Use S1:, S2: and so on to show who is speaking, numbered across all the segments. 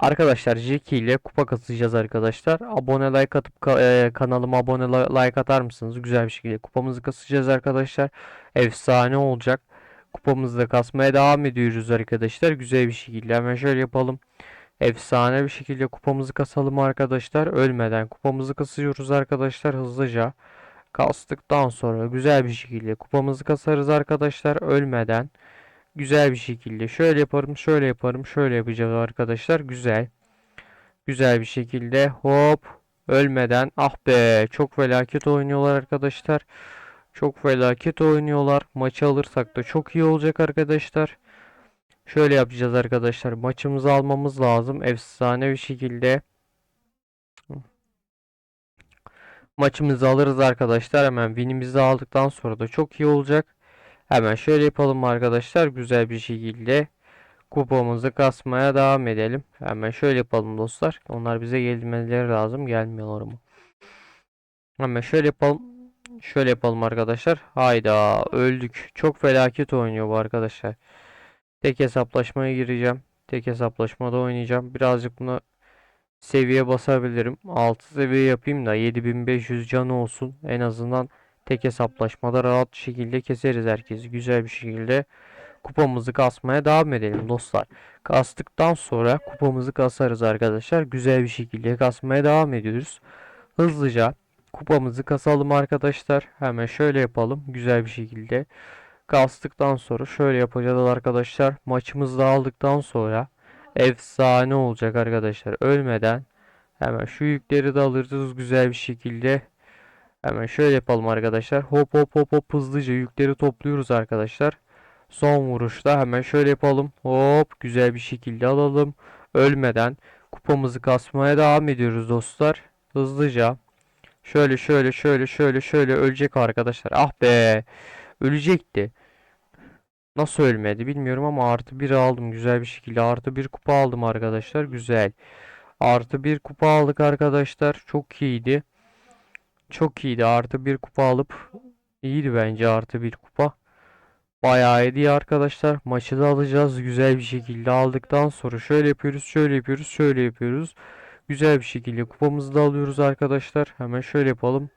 S1: Arkadaşlar Jackie ile kupa kasacağız arkadaşlar. Abone like atıp e, kanalıma abone li- like atar mısınız? Güzel bir şekilde kupamızı kasacağız arkadaşlar. Efsane olacak. Kupamızı da kasmaya devam ediyoruz arkadaşlar. Güzel bir şekilde hemen şöyle yapalım. Efsane bir şekilde kupamızı kasalım arkadaşlar. Ölmeden kupamızı kasıyoruz arkadaşlar hızlıca. Kastıktan sonra güzel bir şekilde kupamızı kasarız arkadaşlar ölmeden. Güzel bir şekilde şöyle yaparım, şöyle yaparım, şöyle yapacağız arkadaşlar. Güzel. Güzel bir şekilde hop ölmeden. Ah be çok felaket oynuyorlar arkadaşlar. Çok felaket oynuyorlar. Maçı alırsak da çok iyi olacak arkadaşlar. Şöyle yapacağız arkadaşlar. Maçımızı almamız lazım. Efsane bir şekilde. Maçımızı alırız arkadaşlar. Hemen winimizi aldıktan sonra da çok iyi olacak. Hemen şöyle yapalım arkadaşlar. Güzel bir şekilde kupamızı kasmaya devam edelim. Hemen şöyle yapalım dostlar. Onlar bize gelmeleri lazım. Gelmiyorlar mı? Hemen şöyle yapalım. Şöyle yapalım arkadaşlar. Hayda öldük. Çok felaket oynuyor bu arkadaşlar. Tek hesaplaşmaya gireceğim. Tek hesaplaşmada oynayacağım. Birazcık buna seviye basabilirim. 6 seviye yapayım da 7500 canı olsun. En azından tek hesaplaşmada rahat şekilde keseriz herkesi. Güzel bir şekilde kupamızı kasmaya devam edelim dostlar. Kastıktan sonra kupamızı kasarız arkadaşlar. Güzel bir şekilde kasmaya devam ediyoruz. Hızlıca kupamızı kasalım arkadaşlar. Hemen şöyle yapalım. Güzel bir şekilde. Kastıktan sonra şöyle yapacağız arkadaşlar. Maçımızı da aldıktan sonra efsane olacak arkadaşlar. Ölmeden hemen şu yükleri de alırız güzel bir şekilde. Hemen şöyle yapalım arkadaşlar. Hop hop hop hop hızlıca yükleri topluyoruz arkadaşlar. Son vuruşta hemen şöyle yapalım. Hop güzel bir şekilde alalım. Ölmeden kupamızı kasmaya devam ediyoruz dostlar. Hızlıca. Şöyle şöyle şöyle şöyle şöyle ölecek arkadaşlar. Ah be. Ölecekti. Nasıl ölmedi bilmiyorum ama artı bir aldım güzel bir şekilde. Artı bir kupa aldım arkadaşlar. Güzel. Artı bir kupa aldık arkadaşlar. Çok iyiydi. Çok iyiydi. Artı bir kupa alıp iyiydi bence artı bir kupa. Bayağı iyiydi arkadaşlar. Maçı da alacağız. Güzel bir şekilde aldıktan sonra şöyle yapıyoruz, şöyle yapıyoruz, şöyle yapıyoruz. Güzel bir şekilde kupamızı da alıyoruz arkadaşlar. Hemen şöyle yapalım.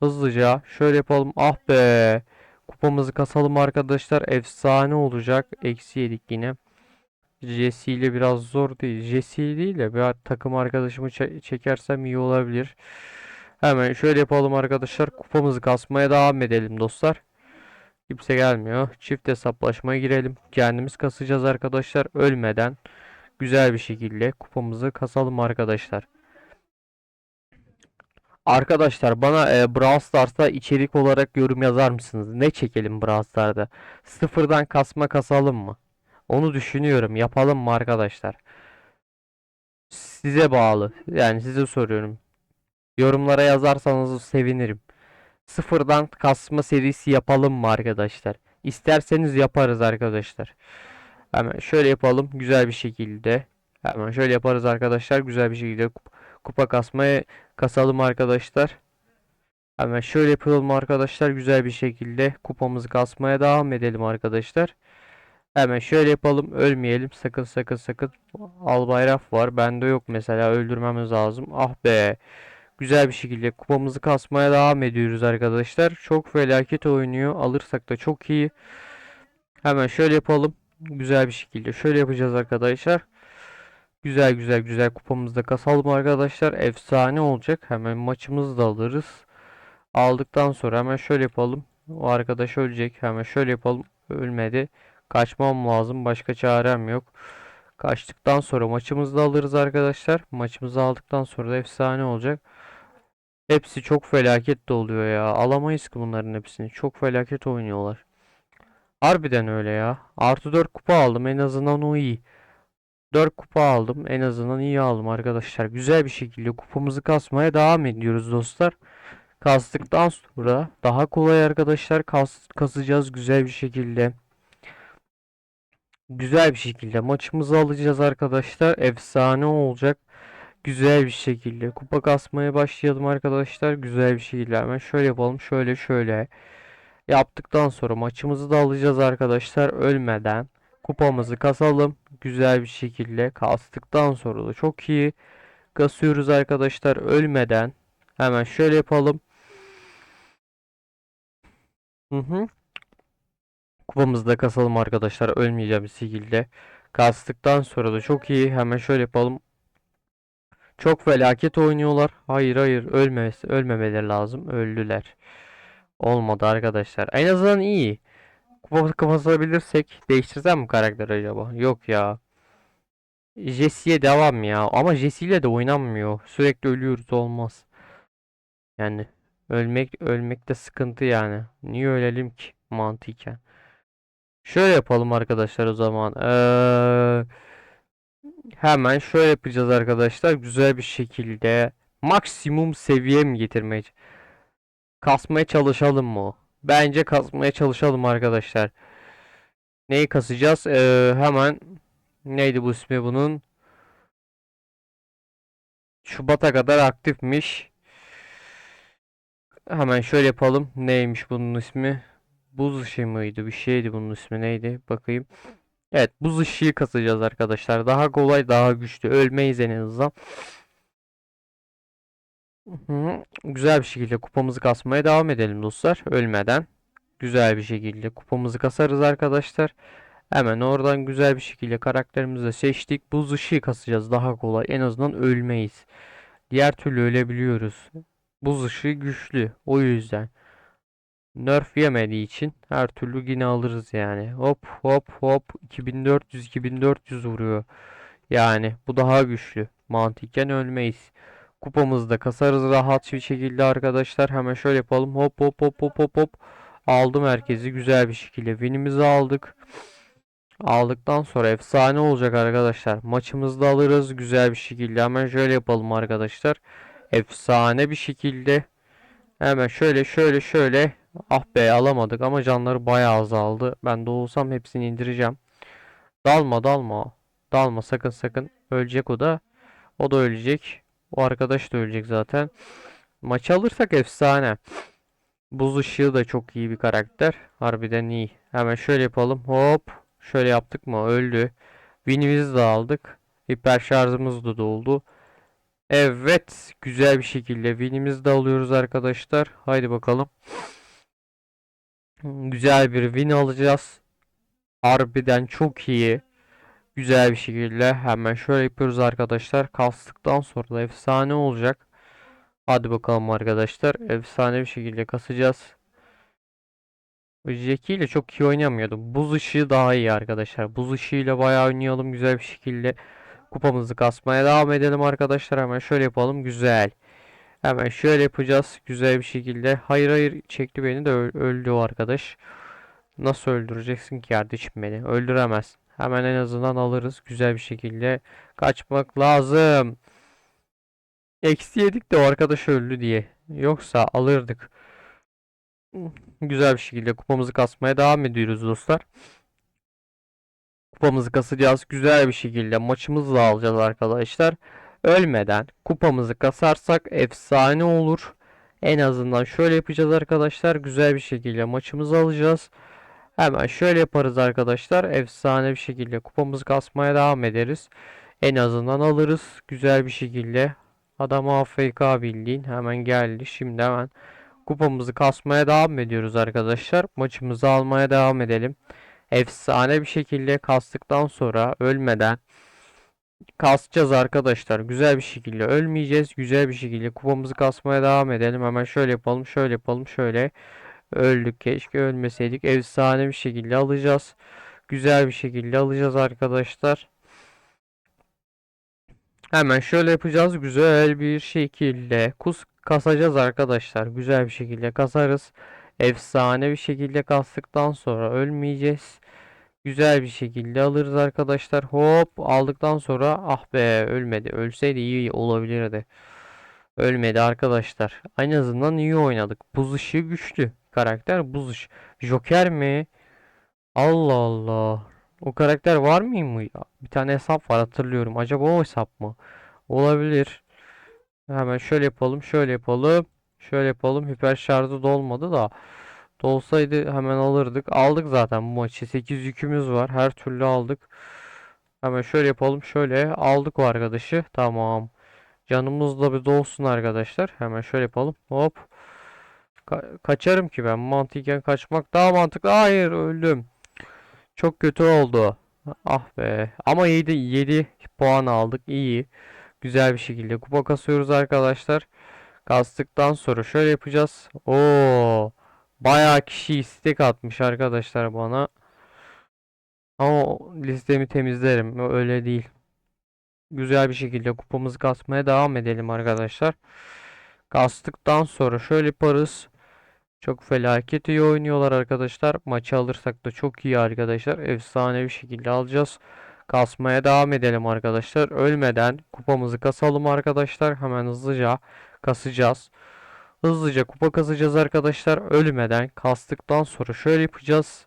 S1: Hızlıca şöyle yapalım. Ah be. Kupamızı kasalım arkadaşlar. Efsane olacak. Eksi yedik yine. Jesse ile biraz zor değil. Jesse değil de bir takım arkadaşımı çe- çekersem iyi olabilir. Hemen şöyle yapalım arkadaşlar. Kupamızı kasmaya devam edelim dostlar. Kimse gelmiyor. Çift hesaplaşmaya girelim. Kendimiz kasacağız arkadaşlar. Ölmeden güzel bir şekilde kupamızı kasalım arkadaşlar. Arkadaşlar bana e, Brawl Stars'ta içerik olarak yorum yazar mısınız? Ne çekelim Brawl Stars'ta? Sıfırdan kasma kasalım mı? Onu düşünüyorum. Yapalım mı arkadaşlar? Size bağlı. Yani size soruyorum. Yorumlara yazarsanız sevinirim. Sıfırdan kasma serisi yapalım mı arkadaşlar? İsterseniz yaparız arkadaşlar. Hemen şöyle yapalım güzel bir şekilde. Hemen şöyle yaparız arkadaşlar güzel bir şekilde kup- kupa kasmaya kasalım arkadaşlar. Hemen şöyle yapalım arkadaşlar güzel bir şekilde kupamızı kasmaya devam edelim arkadaşlar. Hemen şöyle yapalım ölmeyelim sakın sakın sakın. Albayrak var bende yok mesela öldürmemiz lazım. Ah be. Güzel bir şekilde kupamızı kasmaya devam ediyoruz arkadaşlar. Çok felaket oynuyor. Alırsak da çok iyi. Hemen şöyle yapalım. Güzel bir şekilde şöyle yapacağız arkadaşlar. Güzel güzel güzel kupamızı da kasalım arkadaşlar. Efsane olacak. Hemen maçımızı da alırız. Aldıktan sonra hemen şöyle yapalım. O arkadaş ölecek. Hemen şöyle yapalım. Ölmedi. Kaçmam lazım. Başka çarem yok. Kaçtıktan sonra maçımızı da alırız arkadaşlar. Maçımızı aldıktan sonra da efsane olacak. Hepsi çok felaket de oluyor ya. Alamayız ki bunların hepsini. Çok felaket oynuyorlar. Harbiden öyle ya. Artı 4 kupa aldım. En azından o iyi. 4 kupa aldım. En azından iyi aldım arkadaşlar. Güzel bir şekilde kupamızı kasmaya devam ediyoruz dostlar. Kastıktan sonra daha kolay arkadaşlar kas, kasacağız güzel bir şekilde. Güzel bir şekilde maçımızı alacağız arkadaşlar. Efsane olacak. Güzel bir şekilde kupa kasmaya başlayalım arkadaşlar. Güzel bir şekilde hemen şöyle yapalım. Şöyle şöyle yaptıktan sonra maçımızı da alacağız arkadaşlar. Ölmeden Kupamızı kasalım. Güzel bir şekilde kastıktan sonra da çok iyi kasıyoruz arkadaşlar ölmeden. Hemen şöyle yapalım. Hı hı. Kupamızı da kasalım arkadaşlar ölmeyeceğim şekilde. Kastıktan sonra da çok iyi. Hemen şöyle yapalım. Çok felaket oynuyorlar. Hayır hayır ölmemesi, ölmemeleri lazım. Öldüler. Olmadı arkadaşlar. En azından iyi. Kupa kapatabilirsek değiştirsem mi karakter acaba? Yok ya. Jesse'ye devam ya. Ama Jesse ile de oynanmıyor. Sürekli ölüyoruz olmaz. Yani ölmek ölmekte sıkıntı yani. Niye ölelim ki mantıken? Şöyle yapalım arkadaşlar o zaman. Ee, hemen şöyle yapacağız arkadaşlar. Güzel bir şekilde maksimum seviye mi getirmeye kasmaya çalışalım mı? Bence kasmaya çalışalım arkadaşlar. Neyi kasacağız? Ee, hemen neydi bu ismi bunun? Şubat'a kadar aktifmiş. Hemen şöyle yapalım. Neymiş bunun ismi? Buz ışığı mıydı? Bir şeydi bunun ismi neydi? Bakayım. Evet buz ışığı kasacağız arkadaşlar. Daha kolay daha güçlü. Ölmeyiz en azından. Hı. Güzel bir şekilde kupamızı kasmaya devam edelim dostlar. Ölmeden. Güzel bir şekilde kupamızı kasarız arkadaşlar. Hemen oradan güzel bir şekilde karakterimizi de seçtik. Buz ışığı kasacağız daha kolay. En azından ölmeyiz. Diğer türlü ölebiliyoruz. Buz ışığı güçlü. O yüzden. Nerf yemediği için her türlü yine alırız yani. Hop hop hop 2400 2400 vuruyor. Yani bu daha güçlü. Mantıken ölmeyiz. Kupamızı da kasarız rahat bir şekilde arkadaşlar. Hemen şöyle yapalım. Hop hop hop hop hop hop. Aldım herkesi güzel bir şekilde. Win'imizi aldık. Aldıktan sonra efsane olacak arkadaşlar. Maçımızı da alırız güzel bir şekilde. Hemen şöyle yapalım arkadaşlar. Efsane bir şekilde. Hemen şöyle şöyle şöyle. Ah be alamadık ama canları bayağı azaldı. Ben de olsam hepsini indireceğim. Dalma dalma. Dalma sakın sakın. Ölecek o da. O da ölecek. O arkadaş da ölecek zaten. Maçı alırsak efsane. Buz ışığı da çok iyi bir karakter. Harbiden iyi. Hemen şöyle yapalım. Hop. Şöyle yaptık mı? Öldü. Win'imizi de aldık. Hiper şarjımız da doldu. Evet. Güzel bir şekilde win'imizi de alıyoruz arkadaşlar. Haydi bakalım. Güzel bir win alacağız. Harbiden çok iyi. Güzel bir şekilde hemen şöyle yapıyoruz arkadaşlar. Kastıktan sonra da efsane olacak. Hadi bakalım arkadaşlar. Efsane bir şekilde kasacağız. Jackie ile çok iyi oynamıyordu. Buz ışığı daha iyi arkadaşlar. Buz ışığıyla bayağı oynayalım güzel bir şekilde. Kupamızı kasmaya devam edelim arkadaşlar. Hemen şöyle yapalım. Güzel. Hemen şöyle yapacağız. Güzel bir şekilde. Hayır hayır çekti beni de öldü o arkadaş. Nasıl öldüreceksin ki kardeşim beni? Öldüremez. Hemen en azından alırız. Güzel bir şekilde kaçmak lazım. Eksi yedik de o arkadaş öldü diye. Yoksa alırdık. Güzel bir şekilde kupamızı kasmaya devam ediyoruz dostlar. Kupamızı kasacağız. Güzel bir şekilde maçımızı da alacağız arkadaşlar. Ölmeden kupamızı kasarsak efsane olur. En azından şöyle yapacağız arkadaşlar. Güzel bir şekilde maçımızı alacağız. Hemen şöyle yaparız arkadaşlar. Efsane bir şekilde kupamızı kasmaya devam ederiz. En azından alırız. Güzel bir şekilde. Adam AFK bildiğin hemen geldi. Şimdi hemen kupamızı kasmaya devam ediyoruz arkadaşlar. Maçımızı almaya devam edelim. Efsane bir şekilde kastıktan sonra ölmeden kasacağız arkadaşlar. Güzel bir şekilde ölmeyeceğiz. Güzel bir şekilde kupamızı kasmaya devam edelim. Hemen şöyle yapalım, şöyle yapalım, şöyle. Öldük. Keşke ölmeseydik. Efsane bir şekilde alacağız. Güzel bir şekilde alacağız arkadaşlar. Hemen şöyle yapacağız. Güzel bir şekilde kus kasacağız arkadaşlar. Güzel bir şekilde kasarız. Efsane bir şekilde kastıktan sonra ölmeyeceğiz. Güzel bir şekilde alırız arkadaşlar. Hop aldıktan sonra ah be ölmedi. Ölseydi iyi olabilirdi. Ölmedi arkadaşlar. En azından iyi oynadık. Buz ışığı güçlü. Karakter buz ışığı. Joker mi? Allah Allah. O karakter var mı? Bir tane hesap var hatırlıyorum. Acaba o hesap mı? Olabilir. Hemen şöyle yapalım. Şöyle yapalım. Şöyle yapalım. Hiper şarjı dolmadı da. Dolsaydı hemen alırdık. Aldık zaten bu maçı. 8 yükümüz var. Her türlü aldık. Hemen şöyle yapalım. Şöyle aldık o arkadaşı. Tamam. Canımız da bir dolsun arkadaşlar. Hemen şöyle yapalım. Hop. Ka- kaçarım ki ben. Mantıken kaçmak daha mantıklı. Hayır öldüm. Çok kötü oldu. Ah be. Ama 7 7 puan aldık. İyi. Güzel bir şekilde kupa kasıyoruz arkadaşlar. Kastıktan sonra şöyle yapacağız. Oo. Bayağı kişi istek atmış arkadaşlar bana. Ama listemi temizlerim. Öyle değil. Güzel bir şekilde kupamızı kasmaya devam edelim arkadaşlar. Kastıktan sonra şöyle yaparız. Çok felaket iyi oynuyorlar arkadaşlar. Maçı alırsak da çok iyi arkadaşlar. Efsane bir şekilde alacağız. Kasmaya devam edelim arkadaşlar. Ölmeden kupamızı kasalım arkadaşlar. Hemen hızlıca kasacağız. Hızlıca kupa kasacağız arkadaşlar. Ölmeden kastıktan sonra şöyle yapacağız.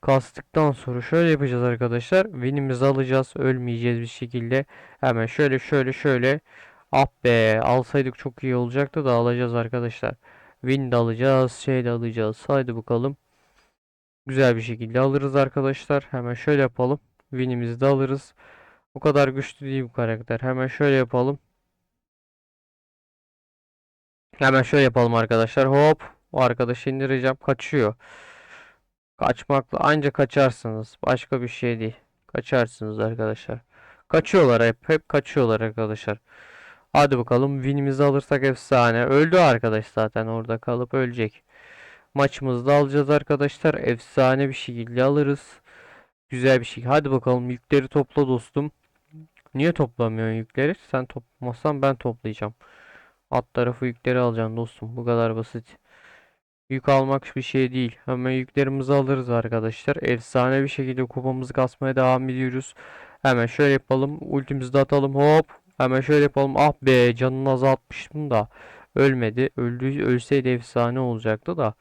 S1: Kastıktan sonra şöyle yapacağız arkadaşlar. Win'imizi alacağız. Ölmeyeceğiz bir şekilde. Hemen şöyle şöyle şöyle. Ah be alsaydık çok iyi olacaktı da alacağız arkadaşlar. Win de alacağız. Şey de alacağız. Haydi bakalım. Güzel bir şekilde alırız arkadaşlar. Hemen şöyle yapalım. Win'imizi de alırız. O kadar güçlü değil bu karakter. Hemen şöyle yapalım. Hemen şöyle yapalım arkadaşlar. Hop. O arkadaşı indireceğim. Kaçıyor. Kaçmakla anca kaçarsınız. Başka bir şey değil. Kaçarsınız arkadaşlar. Kaçıyorlar hep. Hep kaçıyorlar arkadaşlar. Hadi bakalım. Win'imizi alırsak efsane. Öldü arkadaş zaten orada kalıp ölecek. Maçımızı da alacağız arkadaşlar. Efsane bir şekilde alırız. Güzel bir şey. Hadi bakalım yükleri topla dostum. Niye toplamıyorsun yükleri? Sen toplamazsan ben toplayacağım. Alt tarafı yükleri alacaksın dostum. Bu kadar basit. Yük almak bir şey değil. Hemen yüklerimizi alırız arkadaşlar. Efsane bir şekilde kupamızı kasmaya devam ediyoruz. Hemen şöyle yapalım. Ultimizi de atalım. Hop. Hemen şöyle yapalım. Ah be canını azaltmıştım da. Ölmedi. Öldü, ölseydi efsane olacaktı da.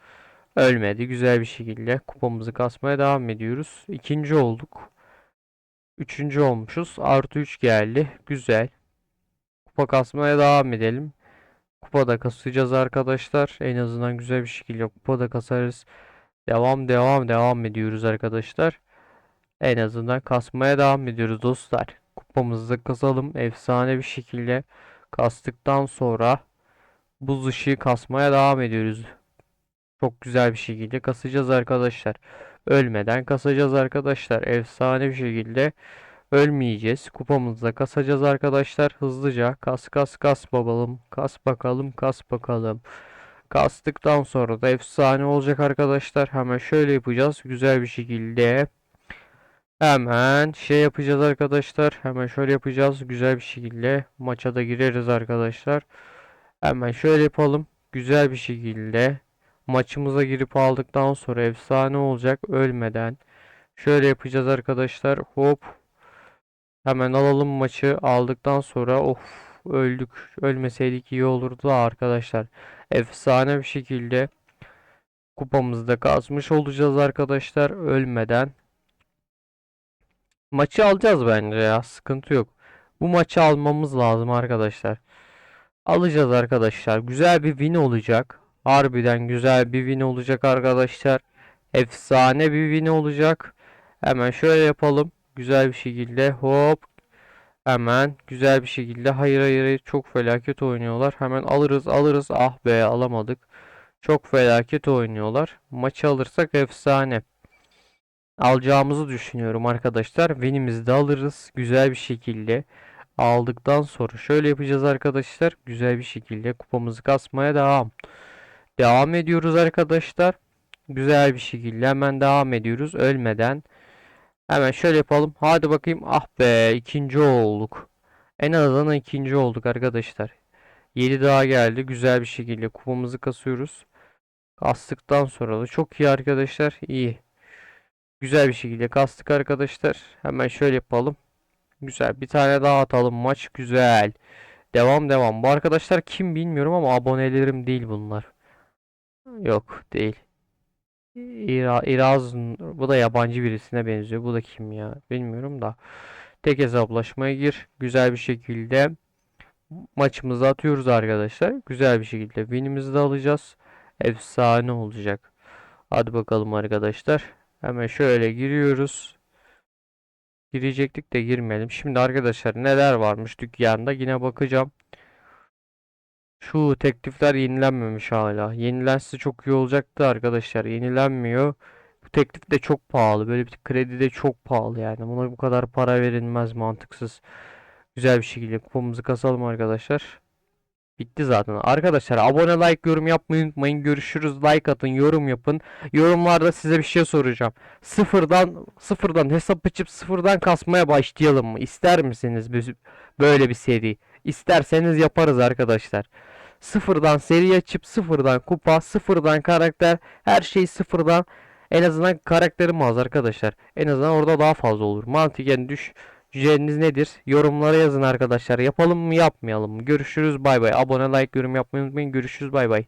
S1: Ölmedi. Güzel bir şekilde kupamızı kasmaya devam ediyoruz. İkinci olduk. Üçüncü olmuşuz. Artı 3 geldi. Güzel. Kupa kasmaya devam edelim. Kupada kasacağız arkadaşlar. En azından güzel bir şekilde kupada kasarız. Devam devam devam ediyoruz arkadaşlar. En azından kasmaya devam ediyoruz dostlar. Kupamızı kasalım. Efsane bir şekilde kastıktan sonra buz ışığı kasmaya devam ediyoruz. Çok güzel bir şekilde kasacağız arkadaşlar. Ölmeden kasacağız arkadaşlar. Efsane bir şekilde ölmeyeceğiz. Kupamızda kasacağız arkadaşlar. Hızlıca kas kas kas bakalım. Kas bakalım kas bakalım. Kastıktan sonra da efsane olacak arkadaşlar. Hemen şöyle yapacağız. Güzel bir şekilde. Hemen şey yapacağız arkadaşlar. Hemen şöyle yapacağız. Güzel bir şekilde maça da gireriz arkadaşlar. Hemen şöyle yapalım. Güzel bir şekilde maçımıza girip aldıktan sonra efsane olacak ölmeden. Şöyle yapacağız arkadaşlar. Hop. Hemen alalım maçı aldıktan sonra of öldük. Ölmeseydik iyi olurdu da arkadaşlar. Efsane bir şekilde kupamızda kasmış olacağız arkadaşlar ölmeden. Maçı alacağız bence ya. Sıkıntı yok. Bu maçı almamız lazım arkadaşlar. Alacağız arkadaşlar. Güzel bir win olacak. Harbiden güzel bir win olacak arkadaşlar. Efsane bir win olacak. Hemen şöyle yapalım. Güzel bir şekilde hop. Hemen güzel bir şekilde. Hayır hayır. Çok felaket oynuyorlar. Hemen alırız alırız. Ah be alamadık. Çok felaket oynuyorlar. Maçı alırsak efsane alacağımızı düşünüyorum arkadaşlar. Win'imizi de alırız güzel bir şekilde. Aldıktan sonra şöyle yapacağız arkadaşlar. Güzel bir şekilde kupamızı kasmaya devam. Devam ediyoruz arkadaşlar. Güzel bir şekilde hemen devam ediyoruz ölmeden. Hemen şöyle yapalım. Hadi bakayım. Ah be ikinci olduk. En azından ikinci olduk arkadaşlar. 7 daha geldi. Güzel bir şekilde kupamızı kasıyoruz. Kastıktan sonra da çok iyi arkadaşlar. İyi. Güzel bir şekilde kastık arkadaşlar. Hemen şöyle yapalım. Güzel. Bir tane daha atalım. Maç güzel. Devam devam. Bu arkadaşlar kim bilmiyorum ama abonelerim değil bunlar. Yok değil. İra, İraz bu da yabancı birisine benziyor. Bu da kim ya? Bilmiyorum da. Tek hesaplaşmaya gir. Güzel bir şekilde maçımızı atıyoruz arkadaşlar. Güzel bir şekilde winimizi de alacağız. Efsane olacak. Hadi bakalım arkadaşlar. Hemen şöyle giriyoruz. Girecektik de girmeyelim. Şimdi arkadaşlar neler varmış dükkanda yine bakacağım. Şu teklifler yenilenmemiş hala. Yenilense çok iyi olacaktı arkadaşlar. Yenilenmiyor. Bu teklif de çok pahalı. Böyle bir kredi de çok pahalı yani. Buna bu kadar para verilmez mantıksız. Güzel bir şekilde kupamızı kasalım arkadaşlar. Bitti zaten. Arkadaşlar abone like yorum yapmayı unutmayın. Görüşürüz. Like atın, yorum yapın. Yorumlarda size bir şey soracağım. Sıfırdan sıfırdan hesap açıp sıfırdan kasmaya başlayalım mı? İster misiniz böyle bir seri? İsterseniz yaparız arkadaşlar. Sıfırdan seri açıp sıfırdan kupa, sıfırdan karakter, her şey sıfırdan. En azından karakterim az arkadaşlar. En azından orada daha fazla olur. Mantıken düş Düşünceniz nedir? Yorumlara yazın arkadaşlar. Yapalım mı yapmayalım mı? Görüşürüz bay bay. Abone like yorum yapmayı unutmayın. Görüşürüz bay bay.